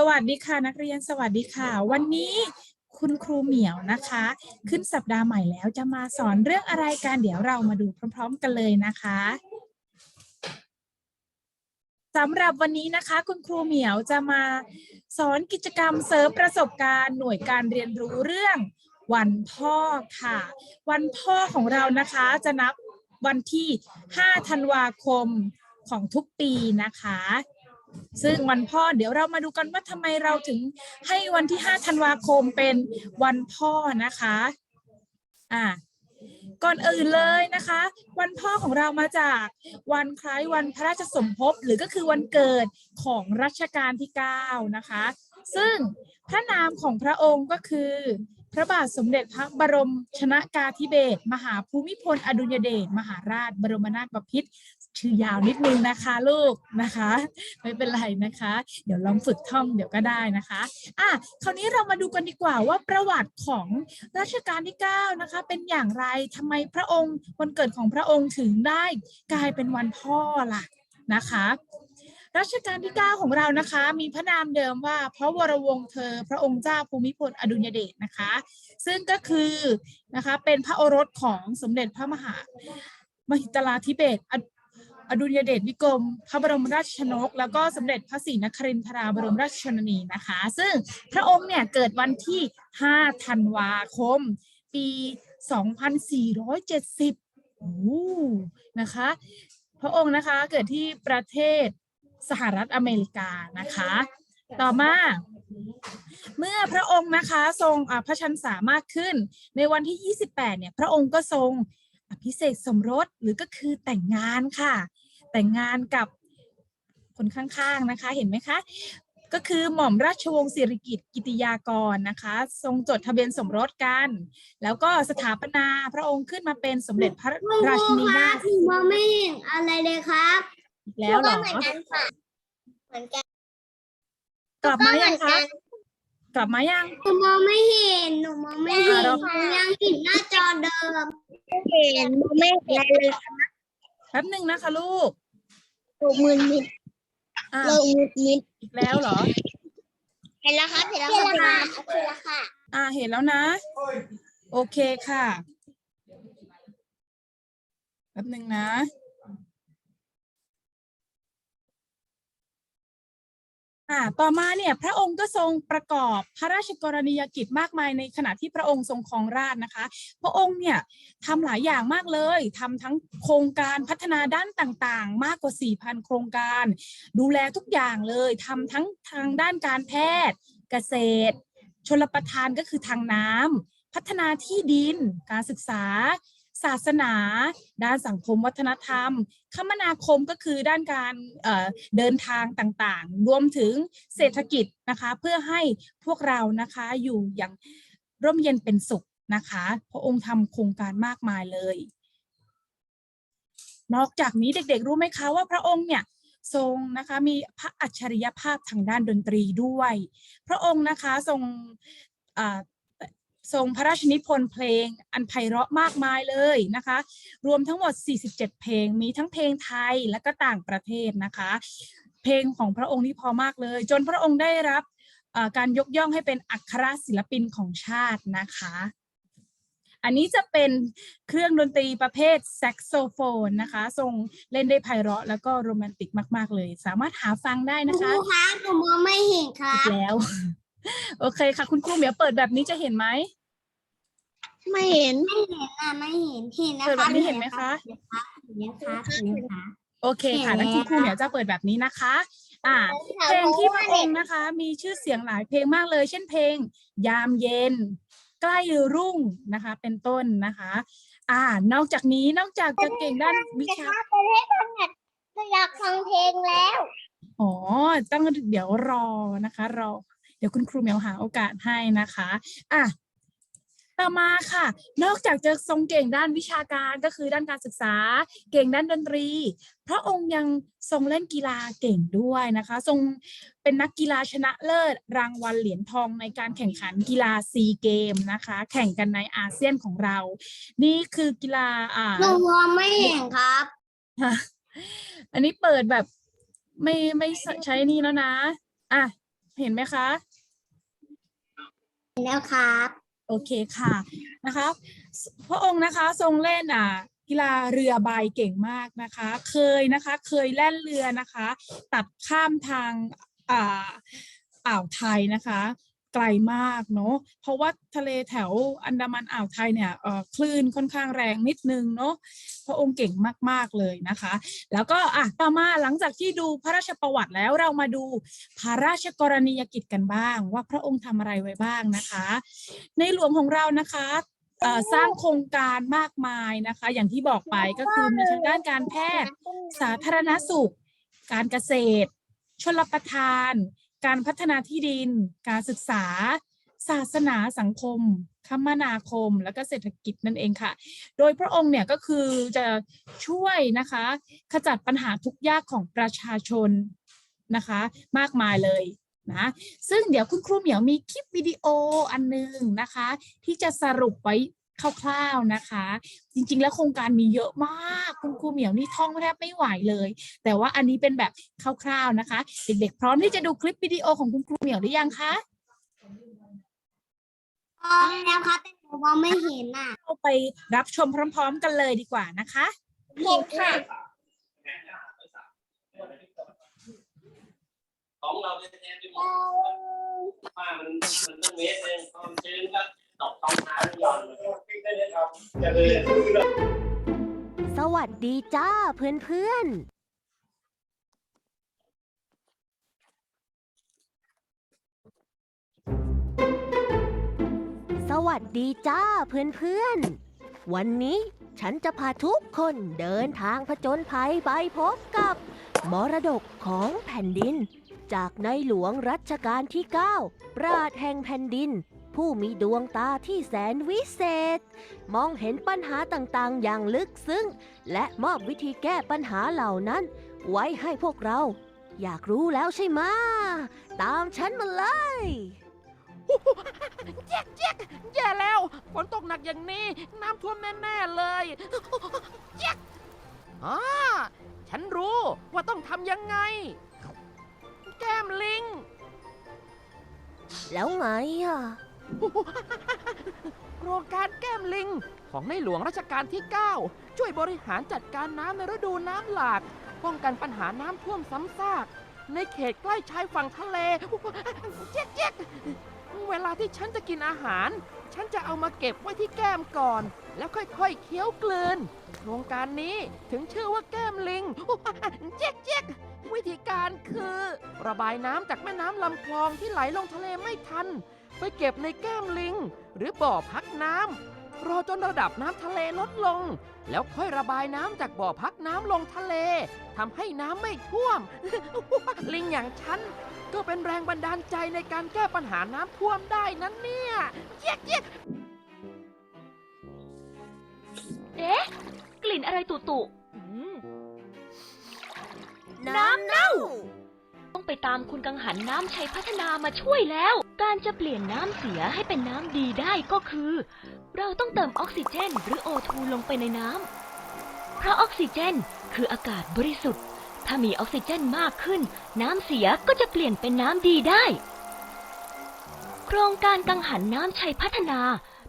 สวัสดีค่ะนักเรียนสวัสดีค่ะ วันนี้คุณครูเหมียวนะคะ ขึ้นสัปดาห์ใหม่แล้วจะมาสอนเรื่องอะไรกันเดี๋ยวเรามาดูพร้อม ๆ กันเลยนะคะสำหรับวันนี้นะคะ คุณครูเหมียวจะมาสอนกิจกรรมเสริมประสบการณ์หน่วยการเรียนรู้เรื่องวันพ่อค่ะ วันพ่อของเรานะคะจะนับวันที่ 5 ธันวาคมของทุกปีนะคะ ซึ่งวันพ่อเดี๋ยวเรามาดูกันว่าทำไมเราถึงให้วันที่ 5 ธันวาคมเป็นวันพ่อนะคะอ่าก่อนอื่นเลยนะคะ วันพ่อของเรามาจากวันคล้ายวันพระราชสมภพหรือก็คือวันเกิดของรัชกาลที่ 9 นะคะ ซึ่งพระนามของพระองค์ก็คือ พระบาทสมเด็จพระบรมชนากาธิเบศรมหาภูมิพลอดุลยเดชมหาราชบรมนาถบพิตร ชื่อยาวนิดนึงนะคะลูกนะคะ ไม่เป็นไรนะคะ เดี๋ยวลองฝึกท่องเดี๋ยวก็ได้นะคะอะคราวนี้เรามาดูกันดีกว่าว่าประวัติของรัชกาลที่9นะคะเป็นอย่างไรทำไมพระองค์วันเกิดของพระองค์ถึงได้กลายเป็นวันพ่อล่ะนะคะรัชกาลที่ 9 ของเรานะคะ มีพระนามเดิมว่าพระวรวงศ์เธอ พระองค์เจ้าภูมิพลอดุลยเดชนะคะ ซึ่งก็คือนะคะเป็นพระโอรสของสมเด็จพระมหามหิตลาธิเบศ อดุลยเดชวิกรม พระบรมราชชนก แล้วก็สมเด็จพระศรีนครินทราบรมราชชนนีนะคะ ซึ่งพระองค์เนี่ยเกิดวันที่ 5 ธันวาคม ปี 2470โอ้นะคะ พระองค์นะคะเกิดที่ประเทศสหรัฐอเมริกานะคะ ต่อมาเมื่อพระองค์นะคะทรงพระชันษามากขึ้นในวันที่ 28 เนี่ย พระองค์ก็ทรงอภิเษกสมรสหรือก็คือแต่งงานค่ะ แต่งงานกับคนข้างๆนะคะเห็นไหมคะ ก็คือหม่อมราชวงศ์สิริกิติ์กิติยากรนะคะ ทรงจดทะเบียนสมรสกัน แล้วก็สถาปนาพระองค์ขึ้นมาเป็นสมเด็จพระราชินีนาถหนูมองไม่เห็นอะไรเลยครับอีกแล้วเหรอเหมือนกันค่ะเหมือนกันกลับมายังคะกลับมายัง หนูมองไม่เห็นหนูมองไม่เห็นเราหนูยังเห็นหน้าจอเดิมไม่เห็นหนูไม่เห็นอะไรเลย แป๊บหนึ่งนะคะลูกหนูมือมิดอ่าเรามืดมิดอีกแล้วเหรอ เห็นแล้วครับเห็นแล้วค่ะโอเคแล้วค่ะอ่าเห็นแล้วนะ โอเคค่ะ แป๊บหนึ่งนะ อ่าต่อมาเนี่ยพระองค์ก็ทรงประกอบพระราชกรณียกิจมากมายในขณะที่พระองค์ทรงครองราชนะคะ พระองค์เนี่ยทำหลายอย่างมากเลยทำทั้งโครงการพัฒนาด้านต่างๆ มากกว่า 4,000 โครงการ ดูแลทุกอย่างเลยทำทั้งทางด้านการแพทย์ เกษตร ชลประทานก็คือทางน้ำพัฒนาที่ดินการศึกษา ศาสนา ด้านสังคมวัฒนธรรม คมนาคมก็คือด้านการเเดินทางต่างๆ รวมถึงเศรษฐกิจนะคะเพื่อให้พวกเรานะคะอยู่อย่างร่มเย็นเป็นสุขนะคะพระองค์ทำโครงการมากมายเลย นอกจากนี้เด็กๆรู้ไหมคะว่าพระองค์เนี่ยทรงนะคะมีพระอัจฉริยภาพทางด้านดนตรีด้วย พระองค์นะคะทรง ทรงพระราชนิพนธ์เพลงอันไพเราะมากมายเลยนะคะ รวมทั้งหมด 47 เพลง มีทั้งเพลงไทยและก็ต่างประเทศนะคะ เพลงของพระองค์นี่พอมากเลย จนพระองค์ได้รับเอ่อการยกย่องให้เป็นอัครศิลปินของชาตินะคะ อันนี้จะเป็นเครื่องดนตรีประเภทแซกโซโฟนนะคะทรงเล่นได้ไพเราะแล้วก็โรแมนติกมาก ๆ เลย สามารถหาฟังได้คนะคะรูครับหนูมองไม่เห็นครัอีบกแล้ว โอเคค่ะ คุณครูเหมียวเปิดแบบนี้จะเห็นไหม ไม่เห็น ไม่เห็นอะไม่เห็นเห็นนะเปิดแบบนี้เห็นไหมคะเห็นครับเห็นครับเห็นครับโอเคค่ะเห็นนั้นคุณครูแล้วเหมียวจะเปิดแบบนี้นะคะ อ่า เพลงที่พระองค์นะคะ มีชื่อเสียงหลายเพลงมากเลย เช่นเพลง ยามเย็น ใกล้รุ่งนะคะ เป็นต้นนะคะ อ่า นอกจากนี้นอกจากจะเก่งด้านวิชาประเทศพังงัดก็อยากฟังเพลงแล้วอ๋อต้องเดี๋ยวรอนะคะรอเดี๋ยวคุณครูเหมียวหาโอกาสให้นะคะ อะ ต่อมาค่ะ นอกจากจะทรงเก่งด้านวิชาการก็คือด้านการศึกษา เก่งด้านดนตรี พระองค์ยังทรงเล่นกีฬาเก่งด้วยนะคะ ทรงเป็นนักกีฬาชนะเลิศ รางวัลเหรียญทองในการแข่งขันกีฬาซีเกมนะคะ แข่งกันในอาเซียนของเรา นี่คือกีฬาอ่าหนูมองไม่เห็นครับค่ะอันนี้เปิดแบบไม่ไม่ใช้นี่แล้วนะ อะ เห็นไหมคะแล้วครับ โอเคค่ะนะคะพระองค์นะคะทรงเล่นอะกีฬาเรือใบเก่งมากนะคะ เคยนะคะเคยแล่นเรือนะคะ ตัดข้ามทางอ่าอ่าวไทยนะคะ ไกลมากเนาะเพราะว่าทะเลแถวอันดามันอ่าวไทยเนี่ยคลื่นค่อนข้างแรงนิดนึงเนาะพระองค์เก่งมากๆเลยนะคะ แล้วก็อะต่อมาหลังจากที่ดูพระราชประวัติแล้วเรามาดูพระราชกรณียกิจกันบ้าง ว่าพระองค์ทำอะไรไว้บ้างนะคะ ในหลวงของเรานะคะสร้างโครงการมากมายนะคะ อย่างที่บอกไปก็คือมีทางด้านการแพทย์ สาธารณสุข การเกษตร ชลประทาน การพัฒนาที่ดิน การศึกษา ศาสนาสังคม คมนาคม และก็เศรษฐกิจนั่นเองค่ะ โดยพระองค์เนี่ยก็คือจะช่วยนะคะขจัดปัญหาทุกยากของประชาชนนะคะ มากมายเลยนะซึ่งเดี๋ยวคุณครูเหมียวมีคลิปวิดีโออันหนึงนะคะ ที่จะสรุปไว้ คร่าวๆนะคะ จริงๆ แล้วโครงการมีเยอะมาก คุณครูเหมียวนี่ท่องแทบไม่ไหวเลย แต่ว่าอันนี้เป็นแบบคร่าวๆนะคะ เด็กๆ พร้อมที่จะดูคลิปวิดีโอของคุณครูเหมียวหรือยังคะอ๋อแล้วครับแต่หนูมองไม่เห็นอะเราไปรับชมพร้อม ๆ กันเลยดีกว่านะคะเห็นค่ะ ของเราจะแทนไปหมดว่ามันมันต้องเมตรหนึงความชื้นก็ตกท้องน้ำหย่อนได้เลยครับจะเลย สวัสดีจ้าเพื่อนเพื่อนสวัสดีจ้าเพื่อนเพื่อนวันนี้ฉันจะพาทุกคนเดินทางผจญภัยไปพบกับ มรดกของแผ่นดิน จากในหลวงรัชกาลที่ 9 ปราดแห่งแผ่นดิน ผู้มีดวงตาที่แสนวิเศษ มองเห็นปัญหาต่างๆ อย่างลึกซึ้ง และมอบวิธีแก้ปัญหาเหล่านั้น ไว้ให้พวกเรา อยากรู้แล้วใช่ไหมะตามฉันมาเลยแจ๊กแจ๊กแย่แล้วฝนตกหนักอย่างนี้ น้ำท่วมแน่ๆเลยแจ๊กอ่าฉันรู้ว่าต้องทำยังไง แก้มลิง แล้วไงอะ โครงการแก้มลิง ของในหลวงรัชกาลที่ 9 ช่วยบริหารจัดการน้ำในฤดูน้ำหลาก ป้องกันปัญหาน้ำท่วมซ้ำซาก ในเขตใกล้ชายฝั่งทะเลแจ๊กแจ๊กเวลาที่ฉันจะกินอาหาร ฉันจะเอามาเก็บไว้ที่แก้มก่อน แล้วค่อยๆ เคี้ยวกลืน โครงการนี้ถึงชื่อว่าแก้มลิงแจ๊กแจ๊กวิธีการคือ ระบายน้ำจากแม่น้ำลำคลองที่ไหลลงทะเลไม่ทัน ไปเก็บในแก้มลิง หรือบ่อพักน้ำรอจนระดับน้ำทะเลลดลง แล้วค่อยระบายน้ำจากบ่อพักน้ำลงทะเลทำให้น้ำไม่ท่วม ลิงอย่างฉันก็เป็นแรงบันดาลใจในการแก้ปัญหาน้ำท่วมได้นั้นเนี่ยเจ๊กเจ๊กเอ๊ะ กลิ่นอะไรตุตุอืมน้ำเน่าต้อง ไปตามคุณกังหันน้ำชัยพัฒนามาช่วยแล้ว การจะเปลี่ยนน้ำเสียให้เป็นน้ำดีได้ก็คือ เราต้องเติมออกซิเจนหรือโอทูลงไปในน้ำเพราะออกซิเจนคืออากาศบริสุทธิ์ ถ้ามีออกซิเจนมากขึ้น น้ำเสียก็จะเปลี่ยนเป็นน้ำดีได้ โครงการกังหันน้ำชัยพัฒนา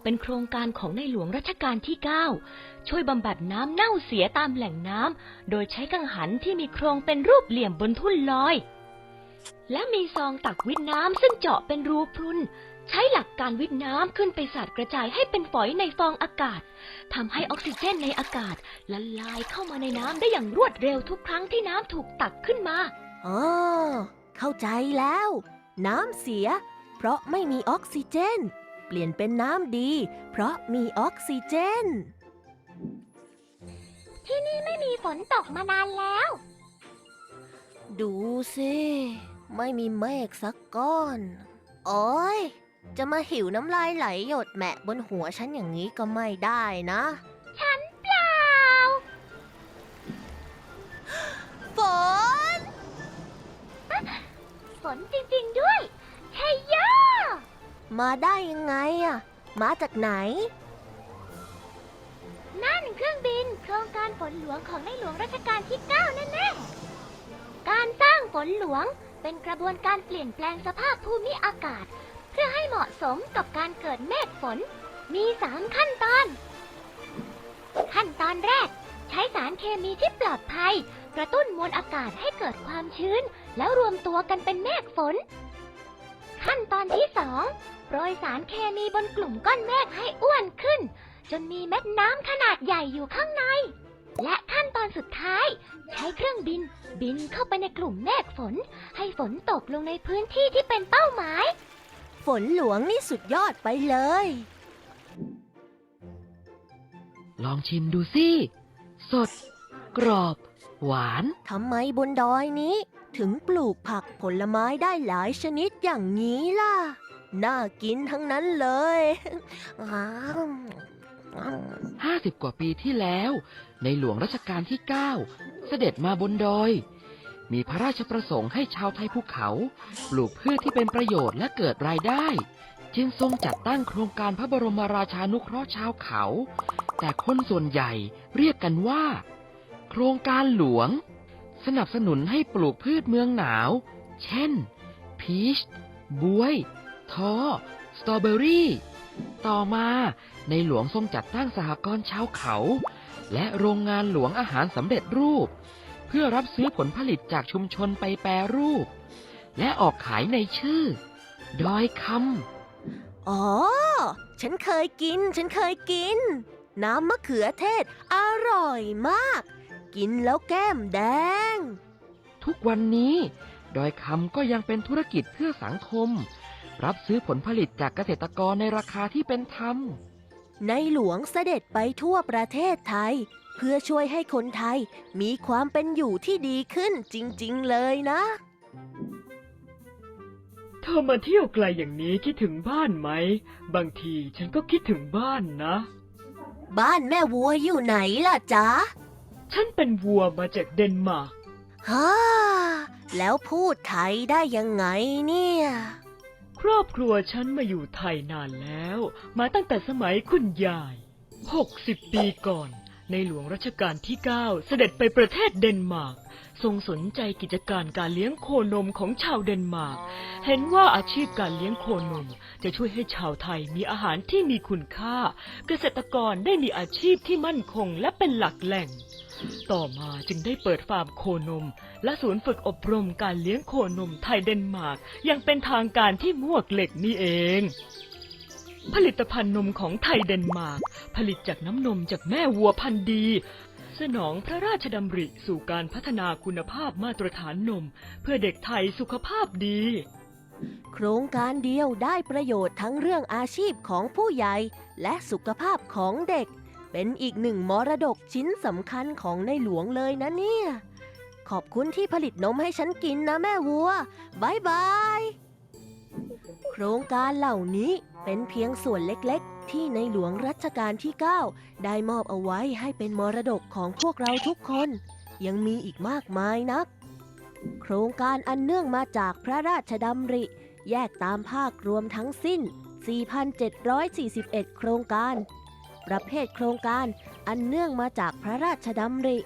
เป็นโครงการของในหลวงรัชกาลที่ 9 ช่วยบำบัดน้ำเน่าเสียตามแหล่งน้ำ โดยใช้กังหันที่มีโครงเป็นรูปเหลี่ยมบนทุ่นลอย และมีซองตักวิทน้ำซึ่งเจาะเป็นรูพรุน ใช้หลักการวิทน้ำขึ้นไปสาดกระจายให้เป็นฝอยในฟองอากาศทำให้ออกซิเจนในอากาศละลายเข้ามาในน้ำได้อย่างรวดเร็วทุกครั้งที่น้ำถูกตักขึ้นมาอ๋อเข้าใจแล้ว น้ำเสีย เพราะไม่มีออกซิเจน เปลี่ยนเป็นน้ำดี เพราะมีออกซิเจนไม่มีฝนตกมานานแล้ว ดูสิ ไม่มีเมฆสักก้อน โอ้ย จะมาหิวน้ำลายไหลหยดแหมะบนหัวฉันอย่างนี้ก็ไม่ได้นะ ฉันเปล่า ฝน ฝนจริงๆด้วยเฮยโยมาได้ยังไงอะมาจากไหน นั่นเครื่องบินโครงการฝนหลวงของในหลวงรัชกาลที่9นั่นแน่การสร้างฝนหลวง เป็นกระบวนการเปลี่ยนแปลงสภาพภูมิอากาศ เพื่อให้เหมาะสมกับการเกิดเมฆฝน มีสามขั้นตอน ขั้นตอนแรก ใช้สารเคมีที่ปลอดภัย กระตุ้นมวลอากาศให้เกิดความชื้น แล้วรวมตัวกันเป็นเมฆฝน ขั้นตอนที่สองโปรยสารเคมีบนกลุ่มก้อนเมฆให้อ้วนขึ้น จนมีเม็ดน้ำขนาดใหญ่อยู่ข้างใน และขั้นตอนสุดท้าย ใช้เครื่องบิน บินเข้าไปในกลุ่มเมฆฝน ให้ฝนตกลงในพื้นที่ที่เป็นเป้าหมาย ฝนหลวงนี่สุดยอดไปเลย ลองชิมดูสิ สด กรอบ หวาน ทำไมบนดอยนี้ ถึงปลูกผักผลไม้ได้หลายชนิดอย่างนี้ล่ะ น่ากินทั้งนั้นเลยอ้าว 50 กว่าปีที่แล้ว ในหลวงรัชกาลที่ 9 เสด็จมาบนดอย มีพระราชประสงค์ให้ชาวไทยภูเขาปลูกพืชที่เป็นประโยชน์และเกิดรายได้ จึงทรงจัดตั้งโครงการพระบรมราชานุเคราะห์ชาวเขา แต่คนส่วนใหญ่เรียกกันว่า โครงการหลวง สนับสนุนให้ปลูกพืชเมืองหนาว เช่น พีช บวย ท้อ สตรอเบอรี่ ต่อมา ในหลวงทรงจัดตั้งสหกรณ์ชาวเขา และโรงงานหลวงอาหารสำเร็จรูป เพื่อรับซื้อผลผลิตจากชุมชนไปแปรรูป และออกขายในชื่อ ดอยคอ๋อ ฉันเคยกิน ฉันเคยกิน น้ำมะเขือเทศ อร่อยมาก กินแล้วแก้มแดงำทุกวันนี้ ดอยคำก็ยังเป็นธุรกิจเพื่อสังคม รับซื้อผลผลิตจากเกษตรกรในราคาที่เป็นธรรม ในหลวงเสด็จไปทั่วประเทศไทย เพื่อช่วยให้คนไทยมีความเป็นอยู่ที่ดีขึ้นจริง ๆ เลยนะ เธอมาเที่ยวไกลอย่างนี้คิดถึงบ้านไหม บางทีฉันก็คิดถึงบ้านนะ บ้านแม่วัวอยู่ไหนล่ะจ๊ะฉันเป็นวัวมาจากเดนมาร์ก ฮ่าแล้วพูดไทยได้ยังไงเนี่ย ครอบครัวฉันมาอยู่ไทยนานแล้ว มาตั้งแต่สมัยคุณยาย 60 ปีก่อน ในหลวงรัชกาลที่ 9 เสด็จไปประเทศเดนมาร์ก ทรงสนใจกิจการการเลี้ยงโคนมของชาวเดนมาร์ก เห็นว่าอาชีพการเลี้ยงโคนม จะช่วยให้ชาวไทยมีอาหารที่มีคุณค่า เกษตรกรได้มีอาชีพที่มั่นคงและเป็นหลักแหล่ง ต่อมาจึงได้เปิดฟาร์มโคนม และศูนย์ฝึกอบรมการเลี้ยงโคนมไทยเดนมาร์กอย่างเป็นทางการที่มวกเหล็กนี่เอง ผลิตภัณฑ์นมของไทยเดนมาร์กผลิตจากน้ำนมจากแม่วัวพันธุ์ดี สนองพระราชดำริสู่การพัฒนาคุณภาพมาตรฐานนม เพื่อเด็กไทยสุขภาพดี โครงการเดียวได้ประโยชน์ทั้งเรื่องอาชีพของผู้ใหญ่และสุขภาพของเด็ก เป็นอีกหนึ่งมรดกชิ้นสำคัญของในหลวงเลยนะเนี่ย ขอบคุณที่ผลิตนมให้ฉันกินนะแม่วัวบายบาย โครงการเหล่านี้เป็นเพียงส่วนเล็กๆ ที่ในหลวงรัชกาลที่ 9 ได้มอบเอาไว้ให้เป็นมรดกของพวกเราทุกคน ยังมีอีกมากมายนัก โครงการอันเนื่องมาจากพระราชดำริ แยกตามภาครวมทั้งสิ้น 4,741 โครงการ ประเภทโครงการอันเนื่องมาจากพระราชดำริ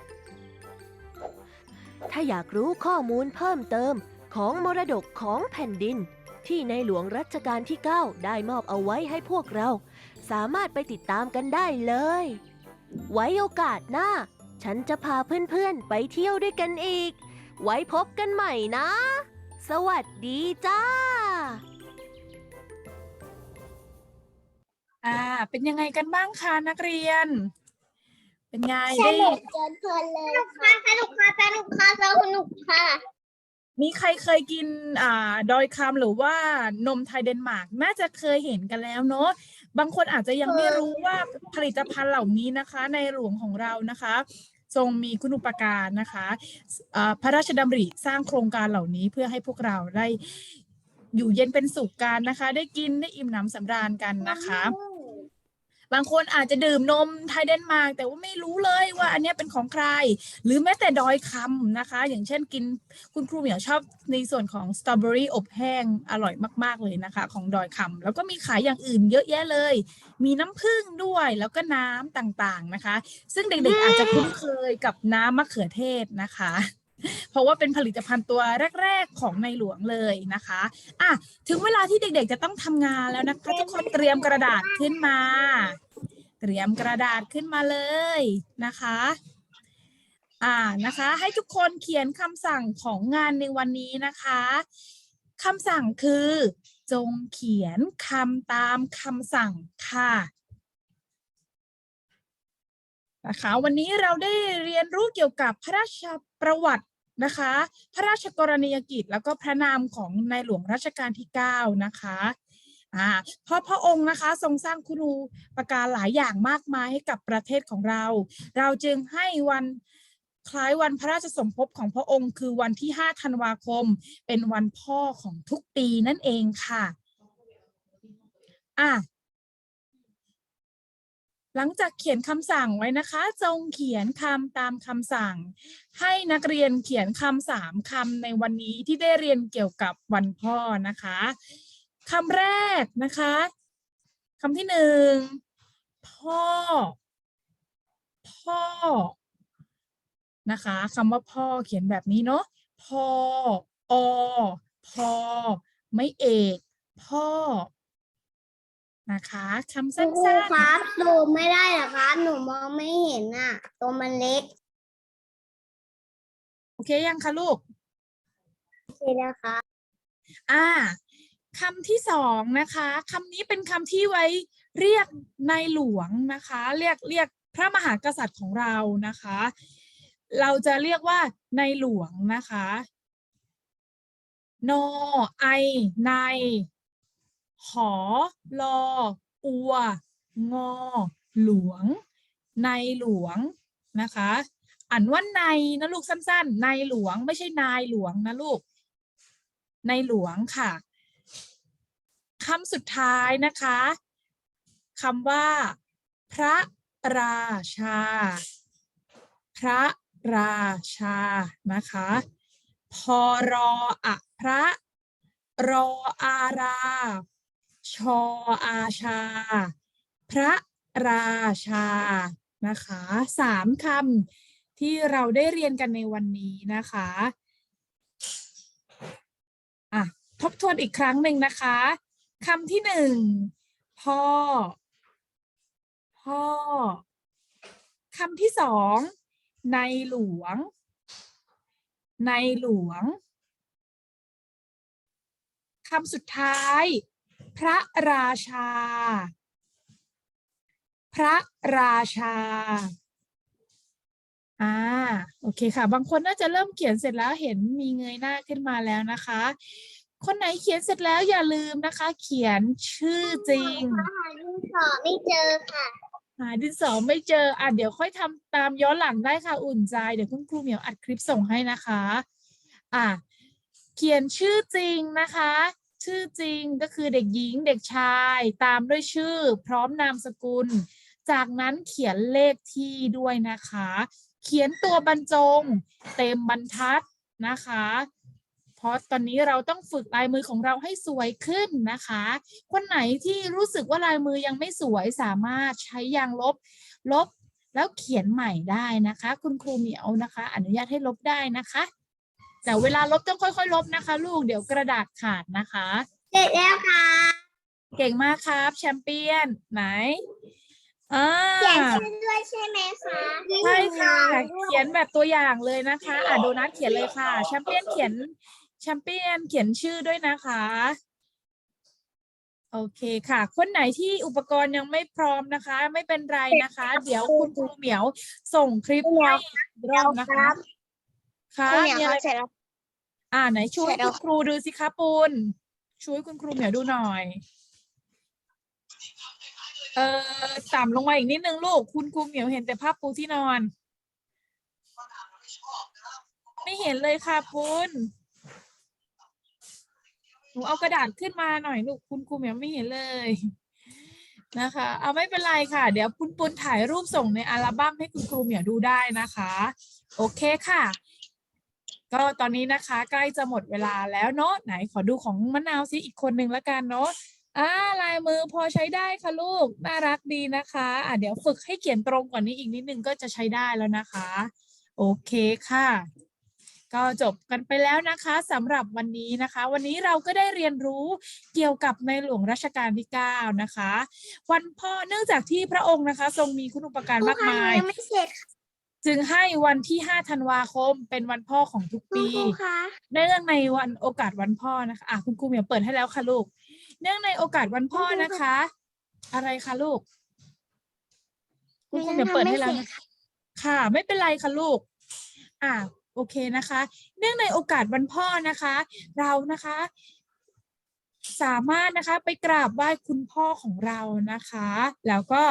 ถ้าอยากรู้ข้อมูลเพิ่มเติมของมรดกของแผ่นดิน ที่ในหลวงรัชกาลที่ 9 ได้มอบเอาไว้ให้พวกเรา สามารถไปติดตามกันได้เลย ไว้โอกาสหน้า ฉันจะพาเพื่อนๆ ไปเที่ยวด้วยกันอีก ไว้พบกันใหม่นะ สวัสดีจ้า อ่า เป็นยังไงกันบ้างคะนักเรียน เป็นไงสได้นุกจนเพลินเลยค่ะสนุกค่ะสนุกค่ะสนุกค่ะมีใครเคยกินอ่าดอยคำหรือว่านมไทยเดนมาร์กน่าจะเคยเห็นกันแล้วเนาะบางคนอาจจะยังไม่รู้ว่าผลิตภัณฑ์เหล่านี้นะคะ ในหลวงของเรานะคะ ทรงมีคุณูปการนะคะอ่าพระราชดำริสร้างโครงการเหล่านี้เพื่อให้พวกเราได้อยู่เย็นเป็นสุขกันนะคะ ได้กินได้อิ่มหนำสำราญกันนะคะ บางคนอาจจะดื่มนมไทยเดนมาร์กแต่ว่าไม่รู้เลยว่าอันนี้เป็นของใคร หรือแม้แต่ดอยคำนะคะ อย่างเช่นกินคุณครูเหมียวชอบในส่วนของสตรอเบอรี่อบแห้งอร่อยมาก ๆเลยนะคะ ของดอยคำแล้วก็มีขายอย่างอื่นเยอะแยะเลย มีน้ำผึ้งด้วยแล้วก็น้ำต่างๆนะคะ ซึ่งเด็กๆอาจจะคุ้นเคยกับน้ำมะเขือเทศนะคะเพราะว่าเป็นผลิตภัณฑ์ตัวแรก ๆ ของในหลวงเลยนะคะอะถึงเวลาที่เด็กๆ จะต้องทำงานแล้วนะคะ ทุกคนเตรียมกระดาษขึ้นมา เตรียมกระดาษขึ้นมาเลยนะคะอ่านะคะให้ทุกคนเขียนคำสั่งของงานในวันนี้นะคะคำสั่งคือ จงเขียนคำตามคำสั่งค่ะนะคะวันนี้เราได้เรียนรู้เกี่ยวกับพระราชประวัตินะคะ พระราชกรณียกิจแล้วก็พระนามของในหลวงรัชกาลที่ 9 นะคะ อ่าเพราะพระองค์นะคะทรงสร้างคุณูประการหลายอย่างมากมายให้กับประเทศของเรา เราจึงให้วันคล้ายวันพระราชสมภพของพระองค์ คือวันที่ 5 ธันวาคม เป็นวันพ่อของทุกปีนั่นเองค่ะอะหลังจากเขียนคำสั่งไว้นะคะ จงเขียนคำตามคำสั่ง ให้นักเรียนเขียนคำสามคำในวันนี้ที่ได้เรียนเกี่ยวกับวันพ่อนะคะ คำแรกนะคะคำที่หนึ่งพ่อ พ่อ นะคะคำว่าพ่อเขียนแบบนี้เนาะพ่ออพอไม่เอกพ่อ นะคะคำคสั้รูนครับซูมไม่ได้เหรอครับหนูมองไม่เห็นอะ ตัวมันเล็กๆโอเคยังคะลูกใช่แล้วครับอ่า คำที่สองนะคะคำนี้เป็นคำที่ไว้เรียกในหลวงนะคะ เรียกเรียกพระมหากษัตริย์ของเรานะคะ เราจะเรียกว่าในหลวงนะคะนอไอในหอลออัว งอ หลวง ในหลวงนะคะ อ่านว่าในนะลูกสั้นๆ ในหลวงไม่ใช่นายหลวงนะลูก ในหลวงค่ะ คำสุดท้ายนะคะคำว่า พระราชา พระราชา นะคะ พอรออะพระ รออารา ชออาชา พระราชา นะคะสามคำที่เราได้เรียนกันในวันนี้นะคะอะทบทวนอีกครั้งหนึ่งนะคะ คำที่หนึ่งพ่อ พ่อคำที่สองในหลวง ในหลวงคำสุดท้าย พระราชา พระราชาอ่าโอเคค่ะ บางคนน่าจะเริ่มเขียนเสร็จแล้วเห็นมีเงยหน้าขึ้นมาแล้วนะคะ คนไหนเขียนเสร็จแล้วอย่าลืมนะคะ เขียนชื่อจริง หาดินสอไม่เจอค่ะ หาดินสอไม่เจออะเดี๋ยวค่อยทำตามย้อนหลังได้ค่ะอุ่นใจ เดี๋ยวคุณครูเหมียวอัดคลิปส่งให้นะคะ อะเขียนชื่อจริงนะคะ ชื่อจริงก็คือเด็กหญิงเด็กชาย ตามด้วยชื่อ พร้อมนามสกุล จากนั้นเขียนเลขที่ด้วยนะคะ เขียนตัวบรรจง เต็มบรรทัดนะคะ พราะตอนนี้เราต้องฝึกลายมือของเราให้สวยขึ้นนะคะ คนไหนที่รู้สึกว่าลายมือยังไม่สวยสามารถใช้ยางลบ ลบแล้วเขียนใหม่ได้นะคะ คุณครูเหมียวนะคะ อนุญาตให้ลบได้นะคะ แต่เวลาลบต้องค่อยๆ ลบนะคะ ลูกเดี๋ยวกระดาษขาดนะคะเสร็จแล้วค่ะเก่งมากครับ แชมเปี้ยนไหนอ่าเขียนชื่อด้วยใช่ไหมคะใช่ค่ะ เขียนแบบตัวอย่างเลยนะคะ อะโดนัทเขียนเลยค่ะ แชมเปี้ยนเขียน แชมเปี้ยนเขียนชื่อด้วยนะคะ โอเคค่ะ คนไหนที่อุปกรณ์ยังไม่พร้อมนะคะ ไม่เป็นไรนะคะ เดี๋ยวคุณครูเหมียวส่งคลิปให้อีกรอบนะคะค่ะคุณเหมียวมีคอะรัไรบเสร็จแล้วอ่าไหนช่วยเสร็จแล้คุวณครูดูสิคะปูนช่วยคุณครูเหมียวดูหน่อย เออต่ำลงมาอีกนิดนึงลูก คุณครูเหมียวเห็นแต่ภาพปูที่นอน ไม่เห็นเลยค่ะปูน หนูเอากระดาษขึ้นมาหน่อยลูกคุณครูเหมียวไม่เห็นเลยนะคะ เอาไม่เป็นไรค่ะ เดี๋ยวปุนปุนถ่ายรูปส่งในอัลบั้มให้คุณครูเหมียวดูได้นะคะ โอเคค่ะ ก็ตอนนี้นะคะ ใกล้จะหมดเวลาแล้วเนาะไหนขอดูของมะนาวซิอีกคนหนึ่งละกันเนาะอ่าลายมือพอใช้ได้ค่ะลูกน่ารักดีนะคะอะเดี๋ยวฝึกให้เขียนตรงกว่านี้อีกนิดนึงก็จะใช้ได้แล้วนะคะ โอเคค่ะ ก็จบกันไปแล้วนะคะสำหรับวันนี้นะคะ วันนี้เราก็ได้เรียนรู้เกี่ยวกับในหลวงรัชกาลที่ 9 นะคะ วันพ่อเนื่องจากที่พระองค์นะคะ ทรงมีคุณอุปการมากครูคะมายหนูยังไม่เสร็จค่ะจึงให้วันที่ 5 ธันวาคมเป็นวันพ่อของทุกคุณปีครูคะเนื่องในวันโอกาสวันพ่อนะคะอะคุณครูเหมียวเปิดให้แล้วค่ะลูก เนื่องในโอกาสวันพ่อนะคะ อะไรคะลูก คุณครูเหมียวเปิดให้แล้วนะค่ะ ไม่เป็นไรค่ะลูก อะ โอเคนะคะ เนื่องในโอกาสวันพ่อนะคะ เรานะคะ สามารถนะคะไปกราบไหว้คุณพ่อของเรานะคะ แล้วก็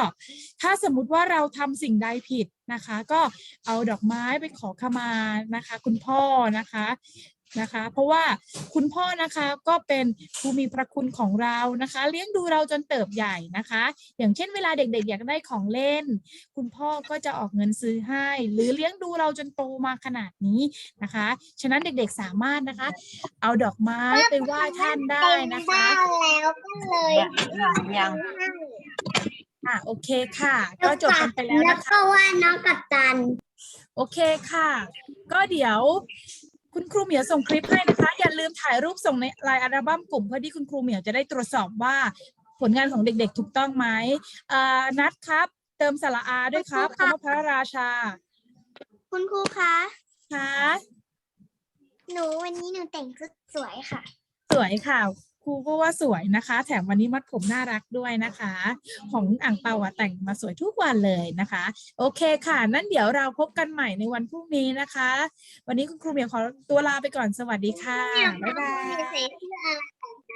ถ้าสมมุติว่าเราทำสิ่งใดผิดนะคะ ก็เอาดอกไม้ไปขอขมานะคะ คุณพ่อนะคะ นะคะ เพราะว่าคุณพ่อนะคะก็เป็นผู้มีพระคุณของเรานะคะ เลี้ยงดูเราจนเติบใหญ่นะคะ อย่างเช่นเวลาเด็กๆ อยากได้ของเล่น คุณพ่อก็จะออกเงินซื้อให้ หรือเลี้ยงดูเราจนโตมาขนาดนี้นะคะ ฉะนั้นเด็กๆสามารถนะคะ เอาดอกไม้ไปไหว้ท่านได้นะคะเต็มบ้านแล้วก็เลยยังอะโอเคค่ะ ก็จบกันไปแล้วแล้วนะคะก็ว่าน้องกัปตัน โอเคค่ะ ก็เดี๋ยว คุณครูเหมียวส่งคลิปให้นะคะ อย่าลืมถ่ายรูปส่งในไลน์อัลบั้มกลุ่มเพื่อที่คุณครูเหมียวจะได้ตรวจสอบว่าผลงานของเด็กๆ ถูกต้องไหมอ่านัดครับ เติมสระอาด้วยครับครูคำคะว่าพระราชาคุณครูคะค่ะหนูวันนี้หนูแต่งชุดสวยค่ะ สวยค่ะ ครูก็ว่าสวยนะคะ แถมวันนี้มัดผมน่ารักด้วยนะคะ ของอ่างเปาอะแต่งมาสวยทุกวันเลยนะคะ โอเคค่ะ นั่นเดี๋ยวเราพบกันใหม่ในวันพรุ่งนี้นะคะ วันนี้คุณครูเหมียวขอตัวลาไปก่อนสวัสดีค่ะ บ๊ายบาย